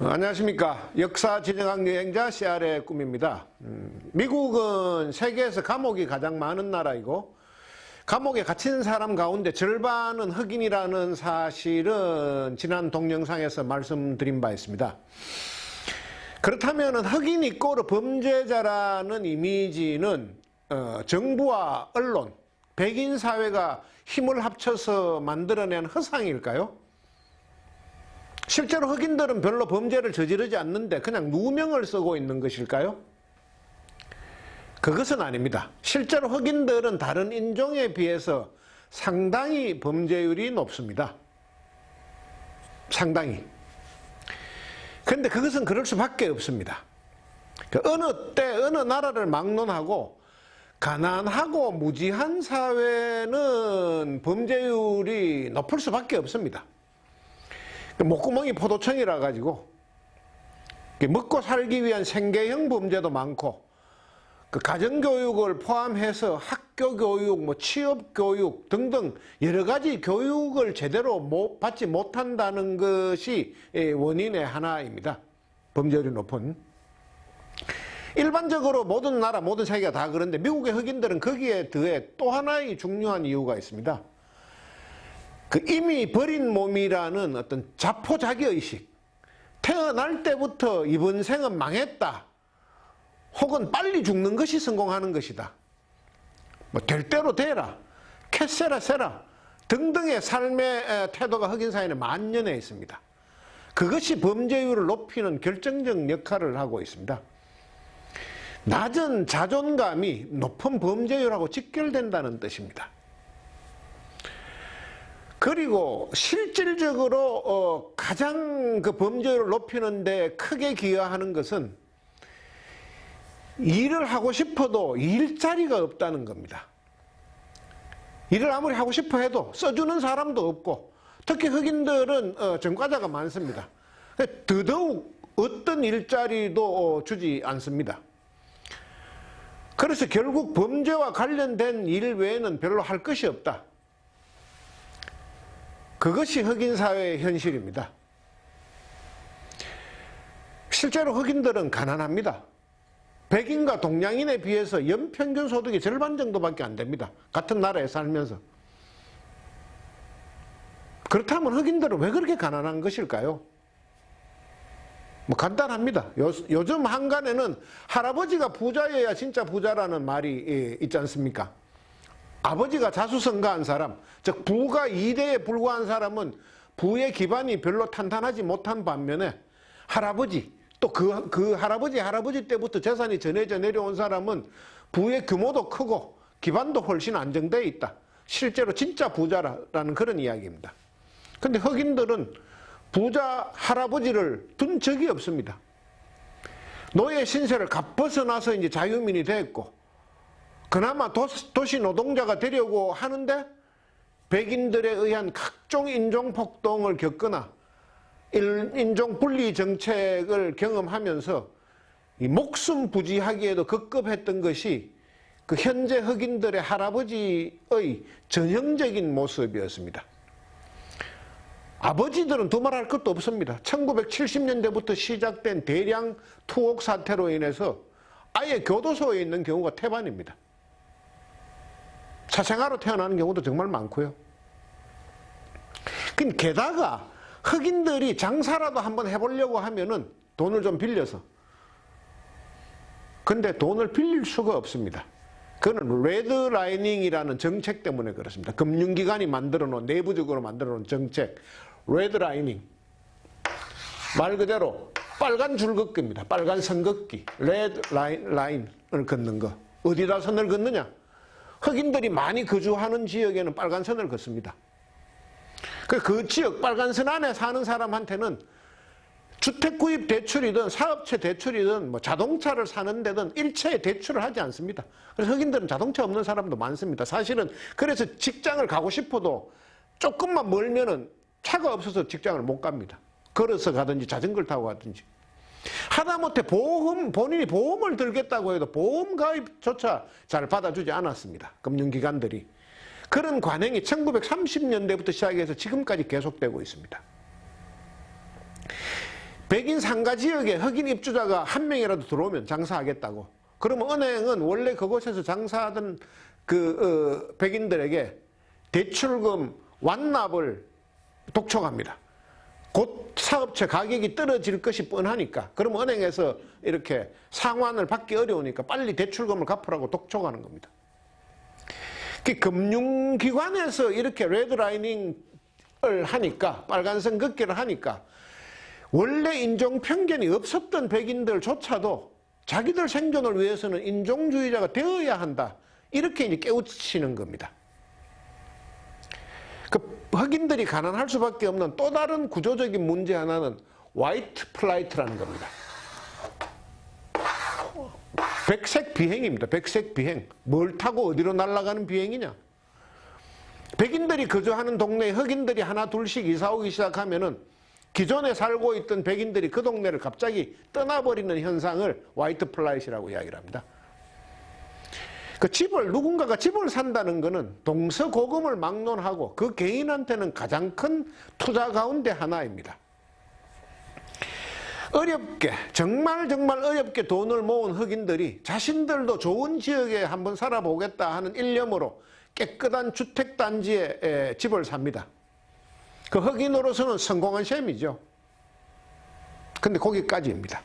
어, 안녕하십니까. 역사 지정학 여행자 CR의 꿈입니다. 음, 미국은 세계에서 감옥이 가장 많은 나라이고, 감옥에 갇힌 사람 가운데 절반은 흑인이라는 사실은 지난 동영상에서 말씀드린 바 있습니다. 그렇다면 흑인 이 꼬르 범죄자라는 이미지는 어, 정부와 언론, 백인 사회가 힘을 합쳐서 만들어낸 허상일까요? 실제로 흑인들은 별로 범죄를 저지르지 않는데 그냥 누명을 쓰고 있는 것일까요? 그것은 아닙니다. 실제로 흑인들은 다른 인종에 비해서 상당히 범죄율이 높습니다. 상당히. 그런데 그것은 그럴 수밖에 없습니다. 그 어느 때, 어느 나라를 막론하고 가난하고 무지한 사회는 범죄율이 높을 수밖에 없습니다. 그 목구멍이 포도청이라 가지고 먹고 살기 위한 생계형 범죄도 많고 그 가정교육을 포함해서 학교 교육, 뭐 취업 교육 등등 여러 가지 교육을 제대로 못, 받지 못한다는 것이 예, 원인의 하나입니다. 범죄율이 높은. 일반적으로 모든 나라, 모든 세계가 다 그런데 미국의 흑인들은 거기에 더해 또 하나의 중요한 이유가 있습니다. 그 이미 버린 몸이라는 어떤 자포자기 의식. 태어날 때부터 이번 생은 망했다. 혹은 빨리 죽는 것이 성공하는 것이다. 뭐 될 대로 되라. 캐세라 세라. 등등의 삶의 태도가 흑인 사회에 만연해 있습니다. 그것이 범죄율을 높이는 결정적 역할을 하고 있습니다. 낮은 자존감이 높은 범죄율하고 직결된다는 뜻입니다. 그리고 실질적으로 어, 가장 그 범죄율을 높이는데 크게 기여하는 것은 일을 하고 싶어도 일자리가 없다는 겁니다. 일을 아무리 하고 싶어 해도 써주는 사람도 없고 특히 흑인들은 어, 전과자가 많습니다. 더더욱 어떤 일자리도 어, 주지 않습니다. 그래서 결국 범죄와 관련된 일 외에는 별로 할 것이 없다. 그것이 흑인 사회의 현실입니다. 실제로 흑인들은 가난합니다. 백인과 동양인에 비해서 연평균 소득이 절반 정도밖에 안 됩니다. 같은 나라에 살면서. 그렇다면 흑인들은 왜 그렇게 가난한 것일까요? 뭐 간단합니다. 요, 요즘 한간에는 할아버지가 부자여야 진짜 부자라는 말이 예, 있지 않습니까? 아버지가 자수성가한 사람, 즉 부가 2대에 불과한 사람은 부의 기반이 별로 탄탄하지 못한 반면에 할아버지, 또 그, 그 할아버지, 할아버지 때부터 재산이 전해져 내려온 사람은 부의 규모도 크고 기반도 훨씬 안정되어 있다. 실제로 진짜 부자라는 그런 이야기입니다. 근데 흑인들은 부자 할아버지를 둔 적이 없습니다. 노예 신세를 갚아서 나서 이제 자유민이 됐고, 그나마 도시 노동자가 되려고 하는데 백인들에 의한 각종 인종 폭동을 겪거나 인종 분리 정책을 경험하면서 목숨 부지하기에도 급급했던 것이 그 현재 흑인들의 할아버지의 전형적인 모습이었습니다. 아버지들은 두말할 것도 없습니다. 1970년대부터 시작된 대량 투옥 사태로 인해서 아예 교도소에 있는 경우가 태반입니다. 사생아로 태어나는 경우도 정말 많고요. 그 게다가 흑인들이 장사라도 한번 해보려고 하면은 돈을 좀 빌려서. 근데 돈을 빌릴 수가 없습니다. 그거는 레드라이닝이라는 정책 때문에 그렇습니다. 금융기관이 만들어 놓은, 내부적으로 만들어 놓은 정책. 레드라이닝. 말 그대로 빨간 줄긋기입니다. 빨간 선긋기. 레드 라인, 라인을 걷는 거. 어디다 선을 긋느냐? 흑인들이 많이 거주하는 지역에는 빨간 선을 긋습니다. 그, 그 지역 빨간 선 안에 사는 사람한테는 주택 구입 대출이든 사업체 대출이든 뭐 자동차를 사는 데든 일체의 대출을 하지 않습니다. 그래서 흑인들은 자동차 없는 사람도 많습니다. 사실은 그래서 직장을 가고 싶어도 조금만 멀면은 차가 없어서 직장을 못 갑니다. 걸어서 가든지 자전거를 타고 가든지. 하다못해 보험, 본인이 보험을 들겠다고 해도 보험 가입조차 잘 받아주지 않았습니다. 금융기관들이. 그런 관행이 1930년대부터 시작해서 지금까지 계속되고 있습니다. 백인 상가 지역에 흑인 입주자가 한 명이라도 들어오면 장사하겠다고. 그러면 은행은 원래 그곳에서 장사하던 그 어, 백인들에게 대출금 완납을 독촉합니다. 곧 사업체 가격이 떨어질 것이 뻔하니까 그러면 은행에서 이렇게 상환을 받기 어려우니까 빨리 대출금을 갚으라고 독촉하는 겁니다. 그 금융기관에서 이렇게 레드라이닝을 하니까 빨간선 긋기를 하니까 원래 인종 편견이 없었던 백인들조차도 자기들 생존을 위해서는 인종주의자가 되어야 한다. 이렇게 이제 깨우치는 겁니다. 그 흑인들이 가난할 수밖에 없는 또 다른 구조적인 문제 하나는 화이트 플라이트라는 겁니다. 백색 비행입니다. 백색 비행. 뭘 타고 어디로 날아가는 비행이냐? 백인들이 거주하는 동네에 흑인들이 하나 둘씩 이사 오기 시작하면은 기존에 살고 있던 백인들이 그 동네를 갑자기 떠나버리는 현상을 화이트 플라이트라고 이야기를 합니다. 그 집을 누군가가 집을 산다는 것은 동서고금을 막론하고 그 개인한테는 가장 큰 투자 가운데 하나입니다. 어렵게 정말 정말 어렵게 돈을 모은 흑인들이 자신들도 좋은 지역에 한번 살아보겠다 하는 일념으로 깨끗한 주택 단지에 집을 삽니다. 그 흑인으로서는 성공한 셈이죠. 근데 거기까지입니다.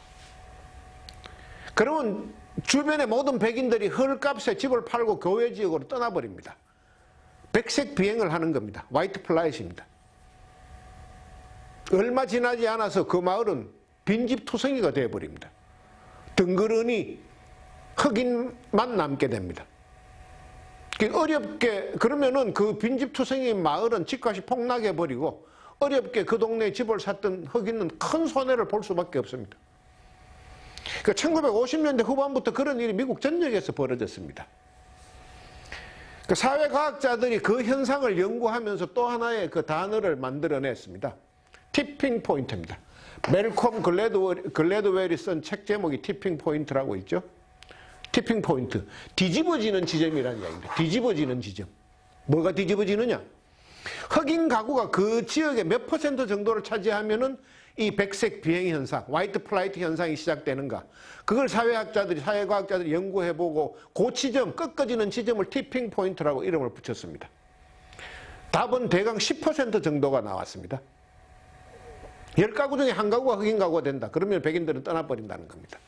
그러면 주변의 모든 백인들이 헐값에 집을 팔고 교외 지역으로 떠나버립니다. 백색 비행을 하는 겁니다. 화이트 플라이트입니다. 얼마 지나지 않아서 그 마을은 빈집 투성이가 되어버립니다. 덩그러니 흑인만 남게 됩니다. 어렵게 그러면은 그 빈집 투성이 마을은 집값이 폭락해 버리고 어렵게 그 동네에 집을 샀던 흑인은 큰 손해를 볼 수밖에 없습니다. 그 1950년대 후반부터 그런 일이 미국 전역에서 벌어졌습니다. 그 사회과학자들이 그 현상을 연구하면서 또 하나의 그 단어를 만들어냈습니다. 티핑 포인트입니다. 멜콤 글래드웰, 글래드웰이 쓴 책 제목이 티핑 포인트라고 있죠. 티핑 포인트. 뒤집어지는 지점이라는 이야기입니다. 뒤집어지는 지점. 뭐가 뒤집어지느냐? 흑인 가구가 그 지역의 몇 퍼센트 정도를 차지하면은 이 백색 비행 현상, 화이트 플라이트 현상이 시작되는가? 그걸 사회학자들이, 사회과학자들이 연구해보고 그 지점, 꺾어지는 지점을 티핑 포인트라고 이름을 붙였습니다. 답은 대강 10% 정도가 나왔습니다. 10가구 중에 한 가구가 흑인 가구가 된다. 그러면 백인들은 떠나버린다는 겁니다.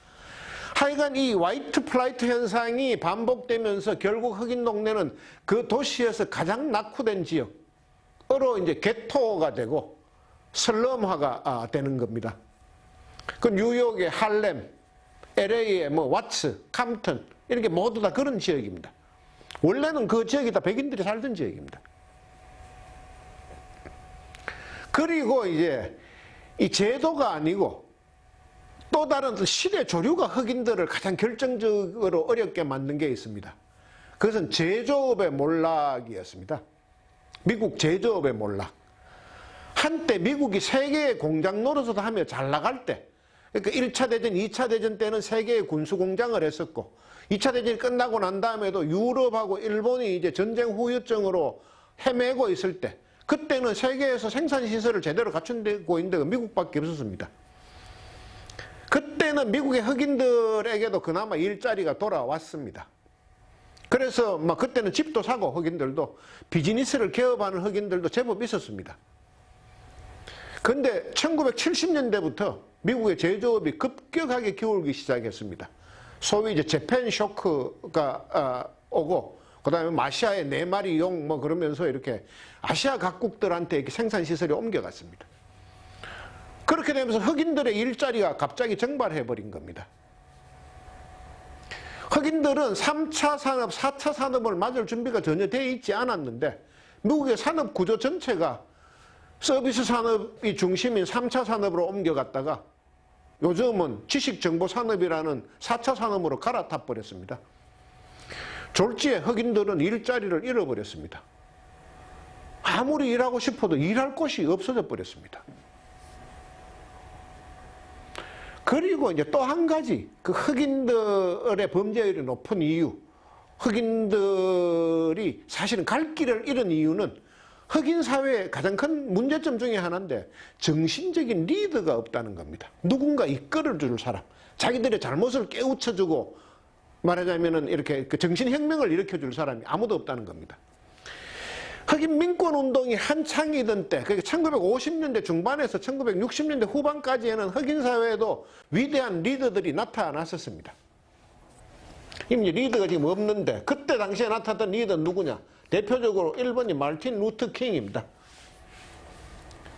하여간 이 화이트 플라이트 현상이 반복되면서 결국 흑인 동네는 그 도시에서 가장 낙후된 지역으로 이제 개토가 되고 슬럼화가 아, 되는 겁니다. 그 뉴욕의 할렘, LA의 뭐 왓츠, 캄튼 이렇게 모두 다 그런 지역입니다. 원래는 그 지역이 다 백인들이 살던 지역입니다. 그리고 이제 이 제도가 아니고 또 다른 시대 조류가 흑인들을 가장 결정적으로 어렵게 만든 게 있습니다. 그것은 제조업의 몰락이었습니다. 미국 제조업의 몰락. 한때 미국이 세계의 공장 노릇을 하며 잘 나갈 때, 그러니까 1차 대전, 2차 대전 때는 세계의 군수 공장을 했었고, 2차 대전이 끝나고 난 다음에도 유럽하고 일본이 이제 전쟁 후유증으로 헤매고 있을 때, 그때는 세계에서 생산 시설을 제대로 갖춘 데고 있는 데가 미국밖에 없었습니다. 그때는 미국의 흑인들에게도 그나마 일자리가 돌아왔습니다. 그래서 막 그때는 집도 사고 흑인들도 비즈니스를 개업하는 흑인들도 제법 있었습니다. 근데 1970년대부터 미국의 제조업이 급격하게 기울기 시작했습니다. 소위 이제 재팬 쇼크가 아, 오고 그다음에 마시아의 네 마리 용 뭐 그러면서 이렇게 아시아 각국들한테 이렇게 생산 시설이 옮겨갔습니다. 그렇게 되면서 흑인들의 일자리가 갑자기 증발해 버린 겁니다. 흑인들은 3차 산업, 4차 산업을 맞을 준비가 전혀 되어 있지 않았는데 미국의 산업 구조 전체가 서비스 산업이 중심인 3차 산업으로 옮겨갔다가 요즘은 지식정보 산업이라는 4차 산업으로 갈아타 버렸습니다. 졸지에 흑인들은 일자리를 잃어버렸습니다. 아무리 일하고 싶어도 일할 곳이 없어져 버렸습니다. 그리고 이제 또 한 가지 그 흑인들의 범죄율이 높은 이유, 흑인들이 사실은 갈 길을 잃은 이유는 흑인 사회의 가장 큰 문제점 중에 하나인데 정신적인 리더가 없다는 겁니다. 누군가 이끌어줄 사람, 자기들의 잘못을 깨우쳐주고 말하자면은 이렇게 그 정신혁명을 일으켜줄 사람이 아무도 없다는 겁니다. 흑인 민권 운동이 한창이던 때, 그게 1950년대 중반에서 1960년대 후반까지에는 흑인 사회에도 위대한 리더들이 나타났었습니다. 이미 리더가 지금 없는데 그때 당시에 나타났던 리더 누구냐? 대표적으로 1번이 말틴 루트 킹입니다.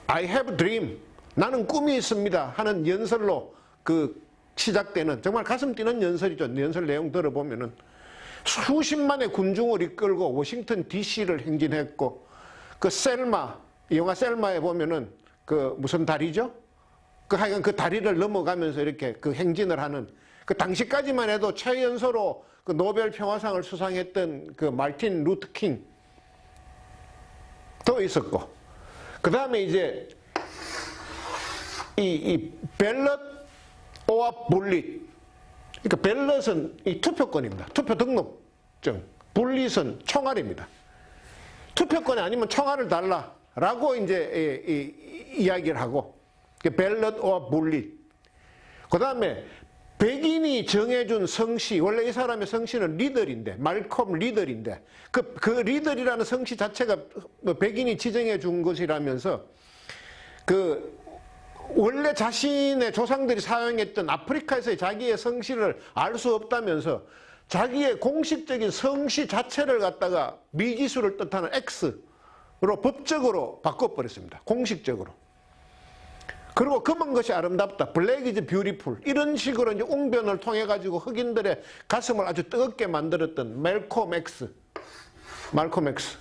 I have a dream. 나는 꿈이 있습니다. 하는 연설로 그 시작되는 정말 가슴 뛰는 연설이죠. 연설 내용 들어보면은 수십만의 군중을 이끌고 워싱턴 DC를 행진했고 그 셀마 영화 셀마에 보면은 그 무슨 다리죠? 그 하여간 그 다리를 넘어가면서 이렇게 그 행진을 하는 그 당시까지만 해도 최연소로 그 노벨 평화상을 수상했던 그 말틴 루트 킹도 있었고 그 다음에 이제 이, 이 벨럿 오아 볼릿 그러니까 벨럿은 이 투표권입니다. 투표 등록증. 볼릿은 총알입니다. 투표권이 아니면 총알을 달라라고 이제 이, 이, 이야기를 하고 그 벨럿 오아 볼릿. 그 다음에 백인이 정해준 성씨, 원래 이 사람의 성씨는 리더인데, 말콤 리더인데, 그, 그 리더이라는 성씨 자체가 뭐 백인이 지정해 준 것이라면서, 그, 원래 자신의 조상들이 사용했던 아프리카에서의 자기의 성씨를 알 수 없다면서, 자기의 공식적인 성씨 자체를 갖다가 미지수를 뜻하는 X로 법적으로 바꿔버렸습니다. 공식적으로. 그리고 검은 것이 아름답다. 블랙 이즈 뷰티풀. 이런 식으로 이제 웅변을 통해 가지고 흑인들의 가슴을 아주 뜨겁게 만들었던 멜콤 X. 말콤 X.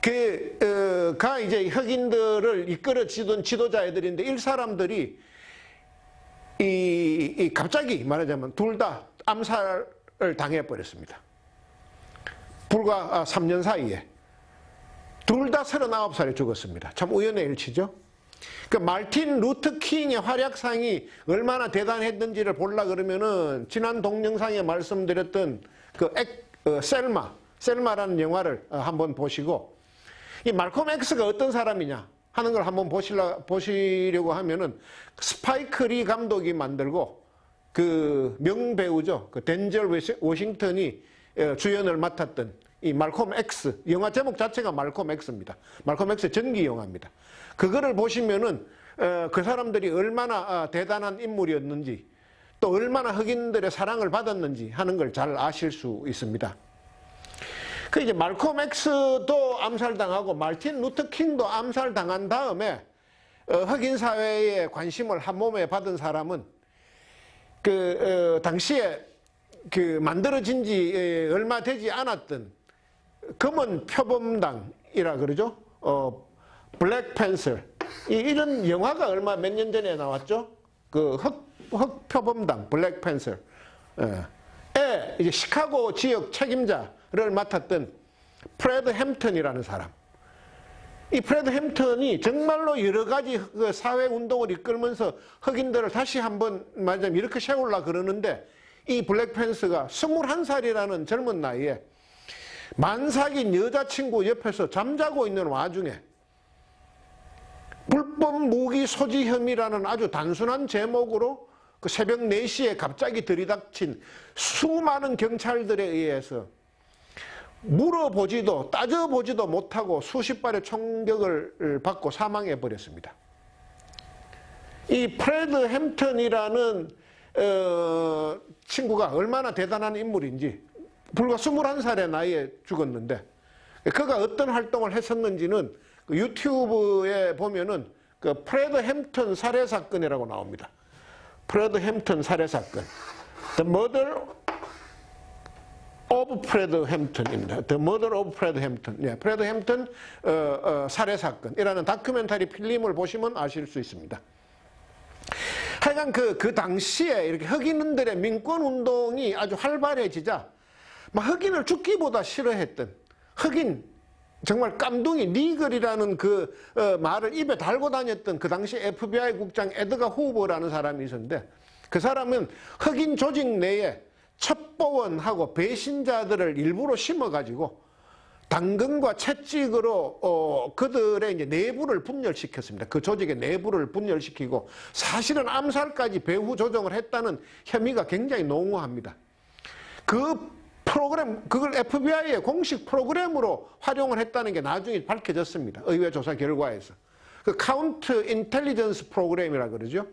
그, 어, 가 이제 흑인들을 이끌어 지던 지도자 애들인데 이 사람들이 이, 이 갑자기 말하자면 둘 다 암살을 당해 버렸습니다. 불과 3년 사이에. 둘 다 39살에 죽었습니다. 참 우연의 일치죠. 그 말틴 루트 킹의 활약상이 얼마나 대단했는지를 보려 그러면은 지난 동영상에 말씀드렸던 그 액, 어, 셀마, 셀마라는 영화를 어, 한번 보시고 이 말콤 X가 어떤 사람이냐 하는 걸 한번 보시려, 보시려고 하면은 스파이크 리 감독이 만들고 그 명배우죠. 그 덴젤 워싱턴이 어, 주연을 맡았던 이 말콤 X 영화 제목 자체가 말콤 X입니다. 말콤 X 전기 영화입니다. 그거를 보시면은 어, 그 사람들이 얼마나 어, 대단한 인물이었는지 또 얼마나 흑인들의 사랑을 받았는지 하는 걸 잘 아실 수 있습니다. 그 이제 말콤 X도 암살당하고 말틴 루터 킹도 암살당한 다음에 어, 흑인 사회에 관심을 한 몸에 받은 사람은 그 어, 당시에 그 만들어진 지 에, 얼마 되지 않았던 검은 표범당이라 그러죠. 어, 블랙 팬서. 이, 이런 영화가 얼마 몇 년 전에 나왔죠. 그 흑, 흑표범당 블랙 팬서. 예. 에 이제 시카고 지역 책임자를 맡았던 프레드 햄턴이라는 사람. 이 프레드 햄턴이 정말로 여러 가지 그 사회 운동을 이끌면서 흑인들을 다시 한번 말하자면 이렇게 세우려 그러는데 이 블랙팬서가 21살이라는 젊은 나이에 만삭인 여자친구 옆에서 잠자고 있는 와중에 불법 무기 소지 혐의라는 아주 단순한 제목으로 그 새벽 4시에 갑자기 들이닥친 수많은 경찰들에 의해서 물어보지도 따져보지도 못하고 수십 발의 총격을 받고 사망해 버렸습니다. 이 프레드 햄턴이라는 어, 친구가 얼마나 대단한 인물인지 불과 21살의 나이에 죽었는데 그가 어떤 활동을 했었는지는 그 유튜브에 보면은 그 프레드 햄턴 살해 사건이라고 나옵니다. 프레드 햄턴 살해 사건. The Murder of 프레드 햄턴입니다. The Murder of 프레드 햄턴. 예, 프레드 햄턴 어, 어, 살해 사건이라는 다큐멘터리 필름을 보시면 아실 수 있습니다. 하여간 그, 그 당시에 이렇게 흑인들의 민권 운동이 아주 활발해지자 막 흑인을 죽기보다 싫어했던 흑인 정말 깜둥이 니글이라는 그 어, 말을 입에 달고 다녔던 그 당시 FBI 국장 에드가 후보라는 사람이 있었는데 그 사람은 흑인 조직 내에 첩보원하고 배신자들을 일부러 심어가지고 당근과 채찍으로 어, 그들의 이제 내부를 분열시켰습니다. 그 조직의 내부를 분열시키고 사실은 암살까지 배후 조정을 했다는 혐의가 굉장히 농후합니다. 그 프로그램 그걸 FBI의 공식 프로그램으로 활용을 했다는 게 나중에 밝혀졌습니다. 의회 조사 결과에서. 그 카운트 인텔리전스 프로그램이라 그러죠.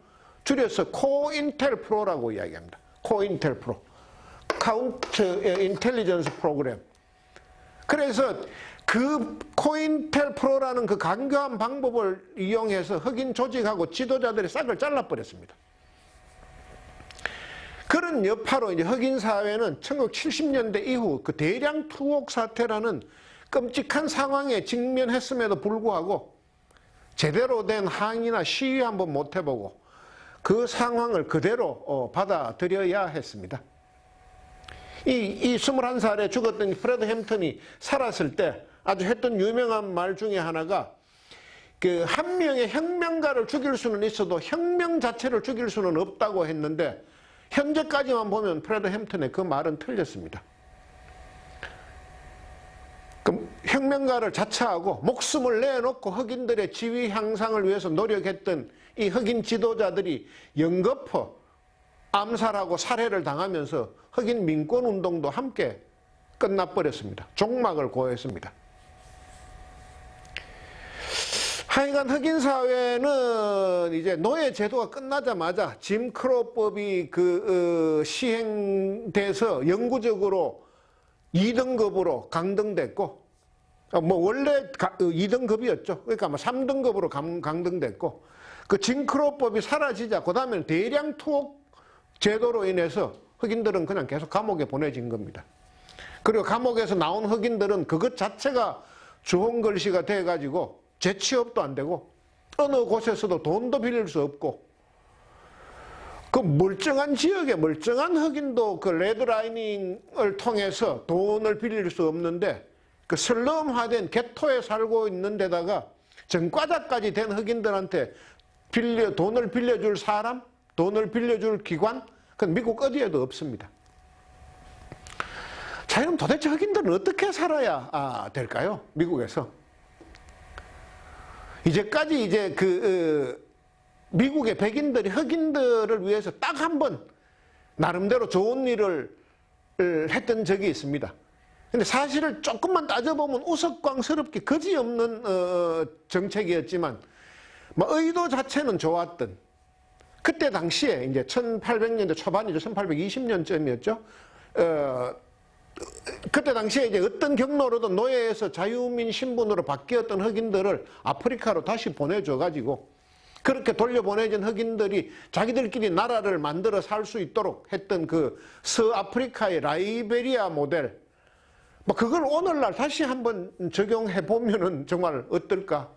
줄여서 코인텔 프로라고 이야기합니다. 코인텔 프로. 카운트 인텔리전스 프로그램. 그래서 그 코인텔 프로라는 그 간교한 방법을 이용해서 흑인 조직하고 지도자들의 싹을 잘라버렸습니다. 그런 여파로 이제 흑인 사회는 1970년대 이후 그 대량 투옥 사태라는 끔찍한 상황에 직면했음에도 불구하고 제대로 된 항의나 시위 한번 못 해보고 그 상황을 그대로 어, 받아들여야 했습니다. 이, 이 21살에 죽었던 프레드 햄턴이 살았을 때 아주 했던 유명한 말 중에 하나가 그 한 명의 혁명가를 죽일 수는 있어도 혁명 자체를 죽일 수는 없다고 했는데 현재까지만 보면 프레드 햄턴의 그 말은 틀렸습니다. 그 혁명가를 자처하고 목숨을 내놓고 흑인들의 지위 향상을 위해서 노력했던 이 흑인 지도자들이 연거푸 암살하고 살해를 당하면서 흑인 민권 운동도 함께 끝나버렸습니다. 종막을 고했습니다. 하여간 흑인 사회는 이제 노예 제도가 끝나자마자 짐 크로법이 그 어, 시행돼서 영구적으로 2등급으로 강등됐고 어, 뭐 원래 2등급이었죠. 그러니까 뭐 3등급으로 강등됐고 그 짐크로법이 사라지자 그 다음에 대량 투옥 제도로 인해서 흑인들은 그냥 계속 감옥에 보내진 겁니다. 그리고 감옥에서 나온 흑인들은 그것 자체가 주홍 글씨가 돼가지고 재취업도 안 되고 어느 곳에서도 돈도 빌릴 수 없고 그 멀쩡한 지역에 멀쩡한 흑인도 그 레드라이닝을 통해서 돈을 빌릴 수 없는데 그 슬럼화된 개토에 살고 있는 데다가 전과자까지 된 흑인들한테 빌려 돈을 빌려줄 사람, 돈을 빌려줄 기관, 그건 미국 어디에도 없습니다. 자, 그럼 도대체 흑인들은 어떻게 살아야 아, 될까요? 미국에서. 이제까지 이제 그 어, 미국의 백인들이 흑인들을 위해서 딱 한 번 나름대로 좋은 일을 했던 적이 있습니다. 근데 사실을 조금만 따져보면 우스꽝스럽게 거지없는 어, 정책이었지만 뭐 의도 자체는 좋았던 그때 당시에 이제 1800년대 초반이죠. 1820년쯤이었죠. 어, 그때 당시에 이제 어떤 경로로도 노예에서 자유민 신분으로 바뀌었던 흑인들을 아프리카로 다시 보내줘가지고 그렇게 돌려보내진 흑인들이 자기들끼리 나라를 만들어 살 수 있도록 했던 그 서아프리카의 라이베리아 모델 뭐 그걸 오늘날 다시 한번 적용해 보면은 정말 어떨까?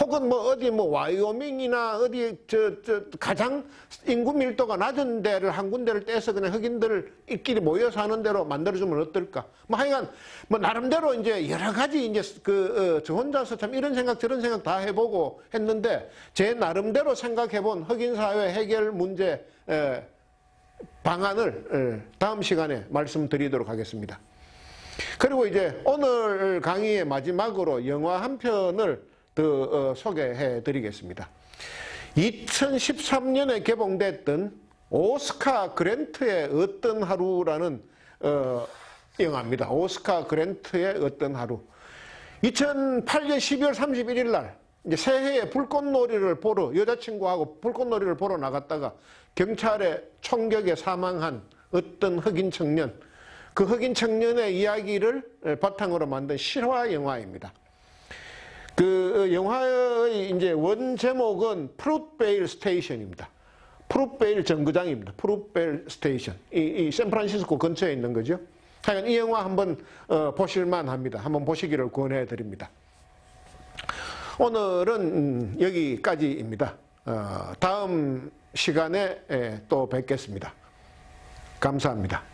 혹은 뭐 어디 뭐 와이오밍이나 어디 저, 저 가장 인구 밀도가 낮은 데를 한 군데를 떼서 그냥 흑인들끼리 모여 사는 대로 만들어주면 어떨까? 뭐 하여간 뭐 나름대로 이제 여러 가지 이제 그, 어, 저 혼자서 참 이런 생각 저런 생각 다 해보고 했는데 제 나름대로 생각해본 흑인 사회 해결 문제 에, 방안을 에, 다음 시간에 말씀드리도록 하겠습니다. 그리고 이제 오늘 강의의 마지막으로 영화 한 편을 더 어, 소개해 드리겠습니다. 2013년에 개봉됐던 오스카 그랜트의 어떤 하루라는 어, 영화입니다. 오스카 그랜트의 어떤 하루. 2008년 12월 31일 날 새해에 불꽃놀이를 보러 여자친구하고 불꽃놀이를 보러 나갔다가 경찰의 총격에 사망한 어떤 흑인 청년 그 흑인 청년의 이야기를 바탕으로 만든 실화 영화입니다. 그 영화의 이제 원 제목은 프루트베일 스테이션입니다. 프루트베일 정거장입니다. 프루트베일 스테이션. 이, 이 샌프란시스코 근처에 있는 거죠. 하여간 이 영화 한번 어, 보실만 합니다. 한번 보시기를 권해 드립니다. 오늘은 음, 여기까지입니다. 어, 다음 시간에 또 뵙겠습니다. 감사합니다.